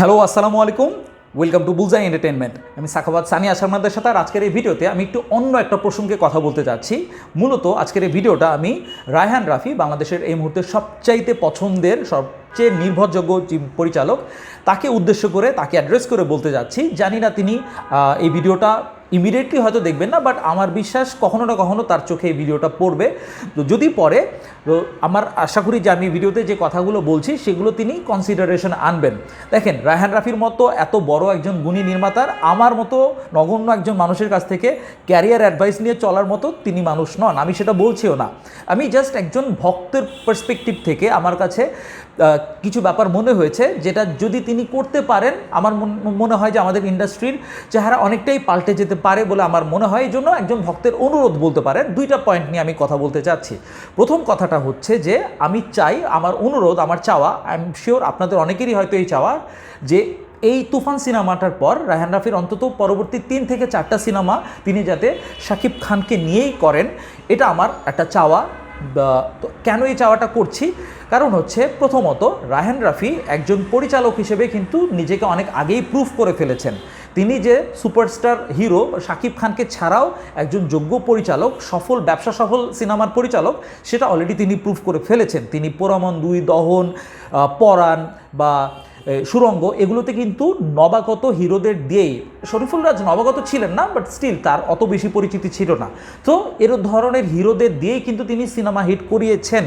Hello, আসসালামু আলাইকুম। Welcome to বুলজাই entertainment আমি সাখাবাদ সানি আসামনাদের সাথে আর আজকের এই ভিডিওতে আমি একটু অন্য একটা প্রসঙ্গে কথা বলতে চাচ্ছি মূলত আজকের এই ভিডিওটা আমি রায়হান রাফি, বাংলাদেশের এই মুহূর্তে সবচাইতে পছন্দের, সবচেয়ে নির্ভরযোগ্য পরিচালক, তাকে উদ্দেশ্য করে, তাকে অ্যাড্রেস করে বলতে যাচ্ছি। জানি না তিনি এই ভিডিওটা ইমিডিয়েটলি হয়তো দেখবেন না বাট আমার বিশ্বাস কখনো না কখনো তার চোখে এই ভিডিওটা পড়বে। তো যদি পড়ে, তো আমার আশা করি যে আমি ভিডিওতে যে কথাগুলো বলছি, সেগুলো তিনি কনসিডারেশন আনবেন। দেখেন, রায়হান রাফির মতো এত বড় একজন গুণী নির্মাতার, আমার মতো নগণ্য একজন মানুষের কাছ থেকে ক্যারিয়ার অ্যাডভাইস নিয়ে চলার মতো তিনি মানুষ নন। আমি সেটা বলছিও না। আমি জাস্ট একজন ভক্তের পার্সপেক্টিভ থেকে আমার কাছে কিছু ব্যাপার মনে হয়েছে যেটা যদি তিনি করতে পারেন, আমার মন- হয় যে আমাদের ইন্ডাস্ট্রির চেহারা অনেকটাই পাল্টে যেতে পারে বলে আমার মনে হয়। এই জন্য একজন ভক্তের অনুরোধ বলতে পারেন। দুইটা পয়েন্ট নিয়ে আমি কথা বলতে চাচ্ছি। প্রথম কথাটা হচ্ছে যে, আমি চাই, আমার অনুরোধ, আমার চাওয়া আই এম শিওর আপনাদের অনেকেরই হয়তো এই চাওয়া যে, এই তুফান সিনেমাটার পর, রায়হান রাফির অন্তত পরবর্তী তিন থেকে চারটা সিনেমা তিনি যাতে শাকিব খানকে নিয়েই করেন, এটা আমার একটা চাওয়া। কেন এই চাওয়াটা করছি? কারণ হচ্ছে প্রথমত রায়হান রাফি একজন পরিচালক হিসেবে কিন্তু নিজেকে অনেক আগেই প্রুফ করে ফেলেছেন। তিনি যে সুপারস্টার হিরো শাকিব খানকে ছাড়াও একজন যোগ্য পরিচালক, সফল ব্যবসা সফল সিনেমার পরিচালক, সেটা অলরেডি তিনি প্রুফ করে ফেলেছেন। তিনি পোরামন দুই দহন পরাণ বা সুরঙ্গ, এগুলোতে কিন্তু নবাগত হিরোদের দিয়েই শরীফুল রাজ নবাগত ছিলেন না বাট স্টিল তার অত বেশি পরিচিতি ছিল না। তো এর ধরনের হিরোদের দিয়েই কিন্তু তিনি সিনেমা হিট করিয়েছেন।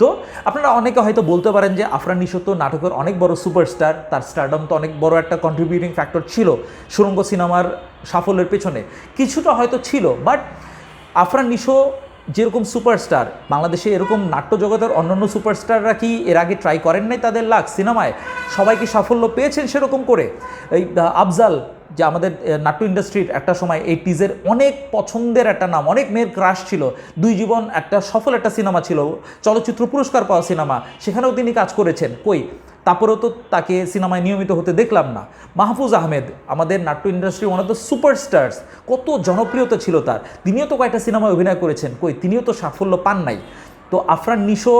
তো আপনারা অনেকে হয়তো বলতে পারেন যে আফরান নিশো তো নাটকের অনেক বড় সুপারস্টার, তার স্টারডম তো অনেক বড় একটা কন্ট্রিবিউটিং ফ্যাক্টর ছিল সুরঙ্গ সিনেমার সাফল্যের পেছনে। কিছুটা হয়তো ছিল বাট আফরান নিশো যেরকম সুপারস্টার, বাংলাদেশে এরকম নাট্য জগতের অন্যান্য সুপারস্টাররা কি এর আগে ট্রাই করেন নাই তাদের লাখ সিনেমায় সবাই কি সাফল্য পেয়েছেন সেরকম করে? এই আফজাল, যে আমাদের নাট্য ইন্ডাস্ট্রির একটা সময় এই টিজের অনেক পছন্দের একটা নাম, অনেক মেয়ের ক্রাশ ছিল। দুই জীবন একটা সফল একটা সিনেমা ছিল, চলচ্চিত্র পুরস্কার পাওয়া সিনেমা, সেখানেও তিনি কাজ করেছেন। কই? তারপরেও তো তাকে সিনেমায় নিয়মিত হতে দেখলাম না। মাহফুজ আহমেদ, আমাদের নাট্য industry one of the superstars কত জনপ্রিয়তা ছিল তার। তিনিও তো কয়েকটা সিনেমায় অভিনয় করেছেন। কই, তিনিও তো সাফল্য পান নাই। তো আফরান নিশো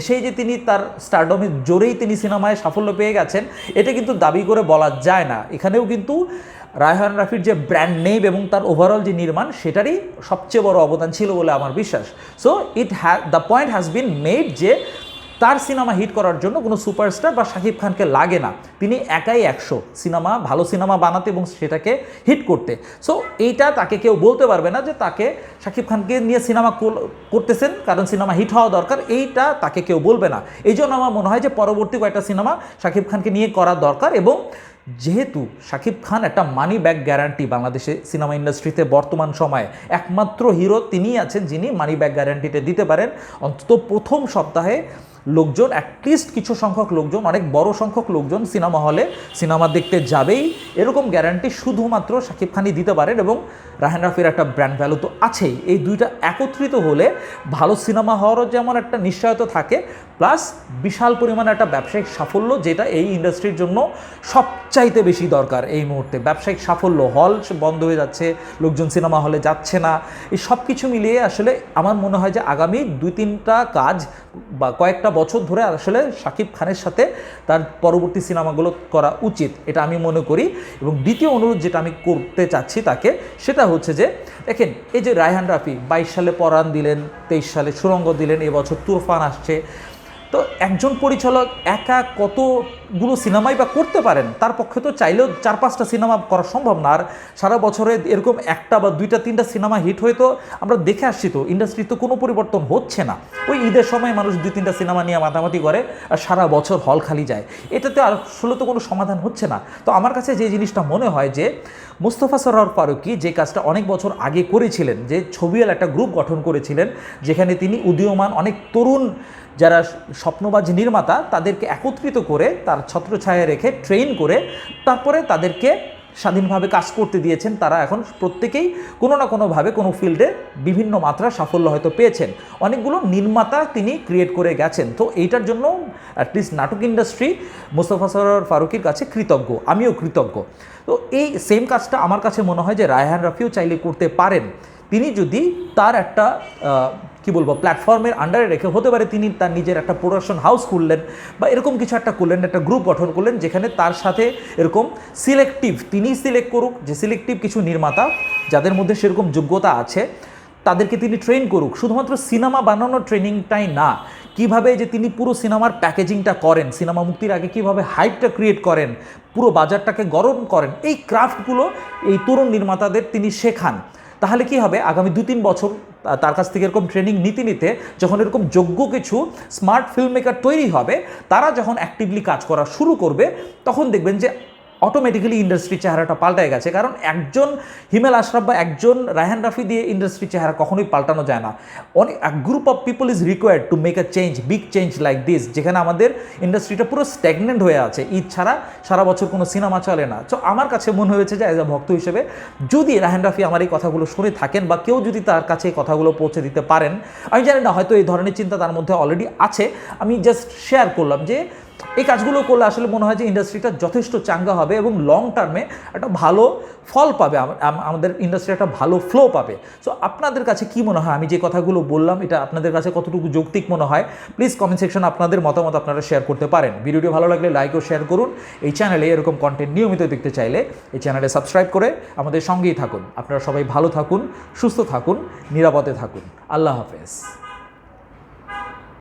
এসেই যে তিনি তার স্টারডমের জোরেই তিনি সিনেমায় সাফল্য পেয়ে গেছেন, এটা কিন্তু দাবি করে বলা যায় না। এখানেও কিন্তু রায়হান রাফির যে ব্র্যান্ড নেম এবং তার ওভারঅল যে নির্মাণ, সেটারই সবচেয়ে বড় অবদান ছিল বলে আমার বিশ্বাস। So it ha the point has been made যে তার সিনেমা হিট করার জন্য কোনো সুপারস্টার বা শাকিব খানকে লাগে না। তিনি একাই একশো সিনেমা, ভালো সিনেমা বানাতে এবং সেটাকে হিট করতে। সো এইটা তাকে কেউ বলতে পারবে না যে তাকে শাকিব খানকে নিয়ে সিনেমা করতেছেন, কারণ সিনেমা হিট হওয়া দরকার, এইটা তাকে কেউ বলবে না। এই জন্য আমার মনে হয় যে পরবর্তী কয়েকটা সিনেমা শাকিব খানকে নিয়ে করা দরকার এবং যেহেতু শাকিব খান একটা মানি ব্যাক গ্যারান্টি বাংলাদেশে সিনেমা ইন্ডাস্ট্রিতে বর্তমান সময়ে, একমাত্র হিরো তিনিই আছেন যিনি মানি ব্যাক গ্যারান্টিতে দিতে পারেন। অন্তত প্রথম সপ্তাহে লোকজন অ্যাটলিস্ট কিছু সংখ্যক লোকজন, অনেক বড় সংখ্যক লোকজন সিনেমা হলে সিনেমা দেখতে যাবেই। এরকম গ্যারান্টি শুধুমাত্র শাকিব খানই দিতে পারেন এবং রাহেন রাফির একটা ব্র্যান্ড ভ্যালু তো আছেই। এই দুইটা একত্রিত হলে ভালো সিনেমা হওয়ারও যেমন একটা নিশ্চয়তা থাকে প্লাস বিশাল পরিমাণে একটা ব্যবসায়িক সাফল্য যেটা এই ইন্ডাস্ট্রির জন্য সবচাইতে বেশি দরকার এই মুহূর্তে। ব্যবসায়িক সাফল্য হল বন্ধ হয়ে যাচ্ছে, লোকজন সিনেমা হলে যাচ্ছে না, এই সব কিছু মিলিয়ে আসলে আমার মনে হয় যে আগামী দুই তিনটা কাজ বা কয়েকটা বছর ধরে আসলে সাকিব খানের সাথে তার পরবর্তী সিনেমাগুলো করা উচিত, এটা আমি মনে করি। এবং দ্বিতীয় অনুরোধ যেটা আমি করতে চাচ্ছি তাকে, সেটা হচ্ছে যে, দেখেন, এই যে রায়হান রাফি বাইশ সালে পরাণ দিলেন, তেইশ সালে সুরঙ্গ দিলেন, এবছর তুরফান আসছে। তো একজন পরিচালক একা কতগুলো সিনেমাই বা করতে পারেন, তার পক্ষে তো চাইলেও চার পাঁচটা সিনেমা করা সম্ভব না। আর সারা বছরে এরকম একটা বা দুইটা, তিনটা সিনেমা হিট হয়ে তো আমরা দেখে আসছি তো ইন্ডাস্ট্রি তো কোনো পরিবর্তন হচ্ছে না। ওই ঈদের সময় মানুষ দুই, তিনটা সিনেমা নিয়ে মাতামাতি করে আর সারা বছর হল খালি যায়। এটাতে আসলে তো কোনো সমাধান হচ্ছে না। তো আমার কাছে যে জিনিসটা মনে হয় যে, মুস্তফা সরোয়ার ফারুকি যে কাজটা অনেক বছর আগে করেছিলেন, যে ছবিয়াল একটা গ্রুপ গঠন করেছিলেন, যেখানে তিনি উদীয়মান অনেক তরুণ যারা স্বপ্নবাজ নির্মাতা, তাদেরকে একত্রিত করে তার ছত্রছায়া রেখে ট্রেন করে তারপরে তাদেরকে স্বাধীনভাবে কাজ করতে দিয়েছেন। তারা এখন প্রত্যেকেই কোনো না কোনোভাবে কোনো ফিল্ডে বিভিন্ন মাত্রা সাফল্য হয়তো পেয়েছেন। অনেকগুলো নির্মাতা তিনি ক্রিয়েট করে গেছেন। তো এইটার জন্য অ্যাটলিস্ট নাটক ইন্ডাস্ট্রি মোস্তফা সরোয়ার ফারুকির কাছে কৃতজ্ঞ। আমিও কৃতজ্ঞ। তো এই সেম কাজটা আমার কাছে মনে হয় যে রায়হান রাফিও চাইলে করতে পারেন। তিনি যদি তার একটা কি বলব প্ল্যাটফর্মের আন্ডারে রেখে হতে পারে তিনি তার নিজের একটা প্রোডাকশন হাউস খুললেন বা এরকম কিছু একটা করলেন, একটা গ্রুপ গঠন করলেন যেখানে তার সাথে এরকম সিলেক্টিভ তিনি সিলেক্ট করুক, যে সিলেক্টিভ কিছু নির্মাতা যাদের মধ্যে সেরকম যোগ্যতা আছে, তাদেরকে তিনি ট্রেন করুক। শুধুমাত্র সিনেমা বানানোর ট্রেনিংটাই না, কীভাবে যে তিনি পুরো সিনেমার প্যাকেজিংটা করেন সিনেমা মুক্তির আগে কীভাবে হাইপটা ক্রিয়েট করেন, পুরো বাজারটাকে গরম করেন, এই ক্রাফটগুলো এই তরুণ নির্মাতাদের তিনি শেখান। তাহলে কি হবে? আগামী দু তিন বছর তার কাছ থেকে এরকম ট্রেনিং নীতি নিতে যখন এরকম যোগ্য কিছু স্মার্ট ফিল্ম মেকার তৈরি হবে, তারা যখন অ্যাক্টিভলি কাজ করা শুরু করবে, তখন দেখবেন যে অটোমেটিক্যালি ইন্ডাস্ট্রির চেহারাটা পাল্টায় গেছে। কারণ একজন হিমেল আশরাফ বা একজন রায়হান রাফি দিয়ে ইন্ডাস্ট্রির চেহারা কখনোই পাল্টানো যায় না। অনেক group of people is required to make a change big change like this যেখানে আমাদের ইন্ডাস্ট্রিটা পুরো স্ট্যাগনেন্ট হয়ে আছে। ঈদ ছাড়া সারা বছর কোনো সিনেমা চলে না। তো আমার কাছে মনে হয়েছে যে অ্যাজ আ ভক্ত হিসেবে যদি রায়হান রাফি আমার এই কথাগুলো শুনে থাকেন বা কেউ যদি তার কাছে এই কথাগুলো পৌঁছে দিতে পারেন, আমি জানি না, হয়তো এই ধরনের চিন্তা তার মধ্যে অলরেডি আছে। আমি জাস্ট শেয়ার করলাম যে এই কাজগুলো করলে আসলে মনে হয় যে ইন্ডাস্ট্রিটা যথেষ্ট চাঙ্গা হবে এবং লং টার্মে একটা ভালো ফল পাবে, আম- আম- আমাদের ইন্ডাস্ট্রি একটা ভালো ফ্লো পাবে। সো আপনাদের কাছে কি মনে হয়? আমি যে কথাগুলো বললাম, এটা আপনাদের কাছে কতটুকু যৌক্তিক মনে হয়? প্লিজ কমেন্ট সেকশন আপনাদের মতামত আপনারা শেয়ার করতে পারেন। ভিডিওটি ভালো লাগলে লাইক ও শেয়ার করুন। এই চ্যানেলে এরকম কন্টেন্ট নিয়মিত দেখতে চাইলে এই চ্যানেলে সাবস্ক্রাইব করে আমাদের সঙ্গেই থাকুন। আপনারা সবাই ভালো থাকুন, সুস্থ থাকুন, নিরাপদে থাকুন। আল্লাহ হাফেজ।